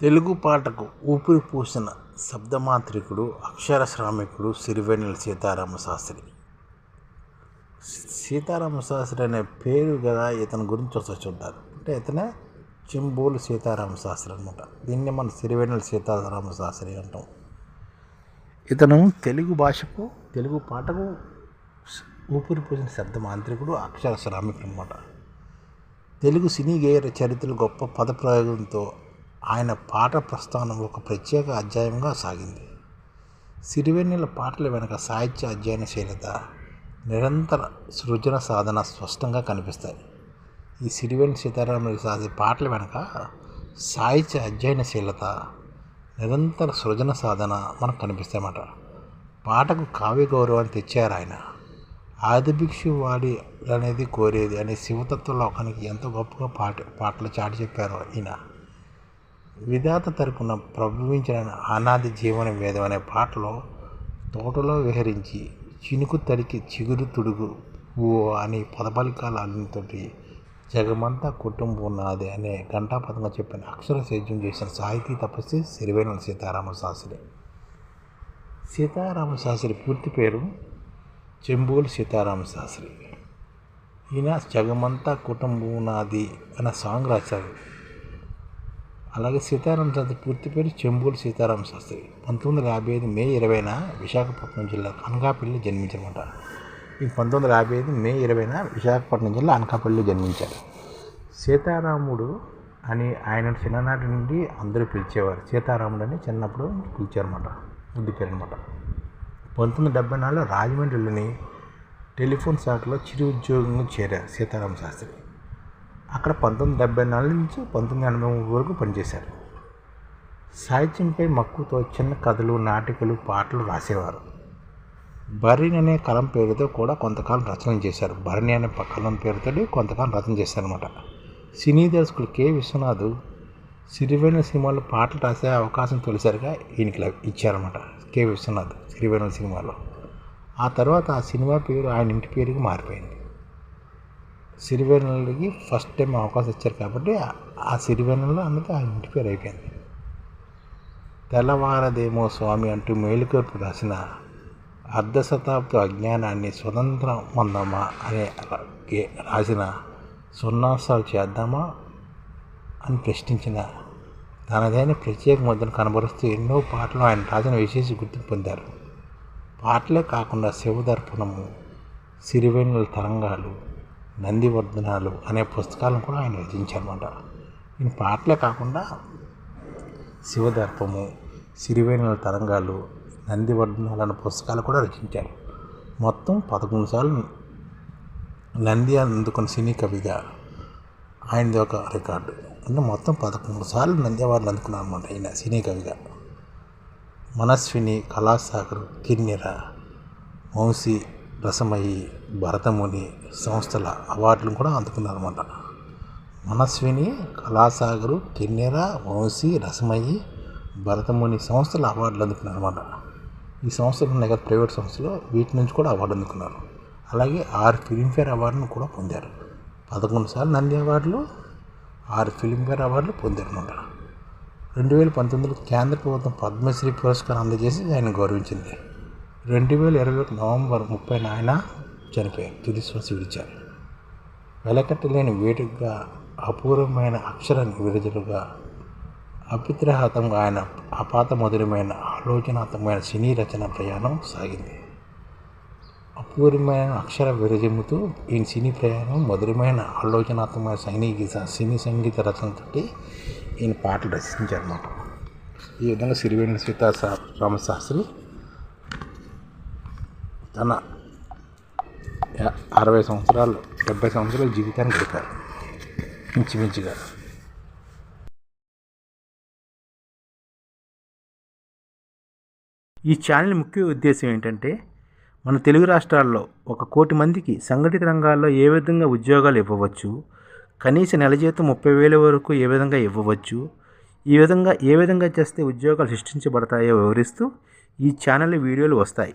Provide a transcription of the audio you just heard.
తెలుగు పాటకు ఊపిరి పూసిన శబ్దమాంత్రికుడు అక్షర శ్రామికుడు సిరివెన్నెల సీతారామ శాస్త్రి. సీతారామ శాస్త్రి అనే పేరు కదా ఇతని గురించి ఒకసారి చూద్దారు అంటే ఇతనే చింబోలు సీతారామ శాస్త్రి అనమాట దీన్ని మనం సిరివెన్నెల సీతారామ శాస్త్రి అంటాం. ఇతను తెలుగు భాషకు తెలుగు పాటకు ఊపిరి పూసిన శబ్ద మాంత్రికుడు అక్షర శ్రామికుడు అనమాట తెలుగు సినీ గేయ చరిత్రలు గొప్ప పదప్రయోగంతో ఆయన పాట ప్రస్థానం ఒక ప్రత్యేక అధ్యాయంగా సాగింది. సిరివెన్నెల పాటల వెనుక సాహిత్య అధ్యయనశీలత నిరంతర సృజన సాధన స్పష్టంగా కనిపిస్తాయి. ఈ సిరివెన్ సీతారామరాజు సాధి పాటల వెనుక సాహిత్య అధ్యయనశీలత నిరంతర సృజన సాధన మనకు కనిపిస్తాయన్నమాట. పాటకు కావ్య గౌరవాన్ని తెచ్చారు ఆయన. ఆదిభిక్షు వాడి అనేది కోరేది అనే శివతత్వ లోకానికి ఎంత గొప్పగా పాట పాటలు చాటి చెప్పారు ఈయన. విధాత తరపున ప్రభవించిన అనాది జీవన వేదం అనే పాటలో తోటలో విహరించి చినుకు తడికి చిగురు తుడుగు ఓ అని పదపలికాల అల్లితోటి జగమంతా కుటుంబం నాది అనే ఘంటాపథంగా చెప్పిన అక్షర సేద్యం చేసిన సాహితీ తపస్వి సిరివేణుల సీతారామ శాస్త్రి. సీతారామ శాస్త్రి పూర్తి పేరు చెంబూలు సీతారామ శాస్త్రి. ఈయన జగమంతా కుటుంబం నాది అనే సాంగ్ రాశారు. అలాగే సీతారామ శాస్త్రి పూర్తి పేరు చెంబూలు సీతారామ శాస్త్రి. పంతొమ్మిది వందల యాభై ఐదు మే ఇరవైన విశాఖపట్నం జిల్లా అనకాపల్లి జన్మించారన్నమాట. ఈ పంతొమ్మిది వందల యాభై ఐదు మే ఇరవైన విశాఖపట్నం జిల్లా అనకాపల్లిలో జన్మించారు. సీతారాముడు అని ఆయన చిన్ననాటి నుండి అందరూ పిలిచేవారు. సీతారాముడు అని చిన్నప్పుడు పిలిచారన్నమాట. ముద్దు పేరు అనమాట పంతొమ్మిది డెబ్బై నాలుగులో రాజమండ్రిలోని టెలిఫోన్ శాఖలో చిరు ఉద్యోగంగా చేరారు సీతారామ శాస్త్రి. అక్కడ పంతొమ్మిది డెబ్బై నాలుగు నుంచి పంతొమ్మిది ఎనభై మూడు వరకు పనిచేశారు. సాహిత్యంపై మక్కువతో చిన్న కథలు నాటికలు పాటలు రాసేవారు. భరణి అనే కలం పేరుతో కూడా కొంతకాలం రచన చేశారు. భరణి అనే కలం పేరుతో కొంతకాలం రచన చేశారనమాట సినీ దర్శకుడు కె. విశ్వనాథ్ సిరివేణుల సినిమాలో పాటలు రాసే అవకాశం తొలిసారిగా ఈయనకి ఇచ్చారనమాట కె. విశ్వనాథ్ సిరివేణుల సినిమాలో. ఆ తర్వాత ఆ సినిమా పేరు ఆయన ఇంటి పేరుకి మారిపోయింది. సిరివేణులకి ఫస్ట్ టైం అవకాశం ఇచ్చారు కాబట్టి ఆ సిరివేణుల్లో అన్నది ఆ ఇంటి పేరు అయిపోయింది. తెల్లవారదేమో స్వామి అంటూ మేలుకొర్పు రాసిన అర్ధశతాబ్ద అజ్ఞానాన్ని స్వతంత్రం పొందామా అనే రాసిన సున్నాసాలు చేద్దామా అని ప్రశ్నించిన తనదైన ప్రత్యేక ముద్రను కనబరుస్తూ ఎన్నో పాటలు ఆయన రాసిన విశేష గుర్తింపు పొందారు. పాటలే కాకుండా శివదర్పణము సిరివెన్నుల తరంగాలు నందివర్ధనాలు అనే పుస్తకాలను కూడా ఆయన రచించారన్నమాట. ఈయన పాటలే కాకుండా శివదర్పము సిరివేణుల తరంగాలు నందివర్ధనాలు అనే పుస్తకాలు కూడా రచించారు. మొత్తం పదకొండు సార్లు నంది అందుకున్న సినీ కవిగా ఆయనది ఒక రికార్డు. అంటే మొత్తం పదకొండు సార్లు నంది అవార్డులు అందుకున్నారు అనమాట ఈయన సినీ కవిగా. మనస్విని కళాసాగర్ కిన్నెర వంశీ రసమయి భరతముని సంస్థల అవార్డులు కూడా అందుకున్నారన్నమాట. మనస్విని కళాసాగరు కిన్నెర వంశీ రసమయి భరతముని సంస్థల అవార్డులు అందుకున్నారన్నమాట. ఈ సంస్థలు ఉన్నాయి కదా ప్రైవేట్ సంస్థలు వీటి నుంచి కూడా అవార్డు అందుకున్నారు. అలాగే ఆరు ఫిలింఫేర్ అవార్డును కూడా పొందారు. పదకొండు సార్లు నంది అవార్డులు ఆరు ఫిలింఫేర్ అవార్డులు పొందారు అనమాట రెండు వేల పంతొమ్మిదిలో కేంద్ర ప్రభుత్వం పద్మశ్రీ పురస్కారం అందజేసి ఆయన గౌరవించింది. రెండు వేల ఇరవై ఒకటి నవంబర్ ముప్పై ఆయన చనిపోయారు తుది శ్వాస విడిచారు వెలకట్టలేని వేటుగా అపూర్వమైన అక్షర విడుదలుగా అపిత్రహాతంగా ఆయన అపాత మధురమైన ఆలోచనాత్మకమైన సినీ రచన ప్రయాణం సాగింది. అపూర్వమైన అక్షర విరజిమ్ముతూ ఈ సినీ ప్రయాణం మధురమైన ఆలోచనాత్మకమైన సైనిక సినీ సంగీత రచనతోటి ఈయన పాటలు రచించారన్నమాట. ఈ విధంగా సిరివేణి సీతా రామశాస్త్రి తన అరవై సంవత్సరాలు డెబ్బై సంవత్సరాల జీవితాన్ని గడిపారు ఇంచుమించుగా. ఈ ఛానల్ ముఖ్య ఉద్దేశం ఏంటంటే మన తెలుగు రాష్ట్రాల్లో ఒక కోటి మందికి సంఘటిత రంగాల్లో ఏ విధంగా ఉద్యోగాలు ఇవ్వవచ్చు కనీస నెల జీతం ముప్పై వేల వరకు ఏ విధంగా ఇవ్వవచ్చు ఈ విధంగా ఏ విధంగా చేస్తే ఉద్యోగాలు సృష్టించబడతాయో వివరిస్తూ ఈ ఛానల్ వీడియోలు వస్తాయి.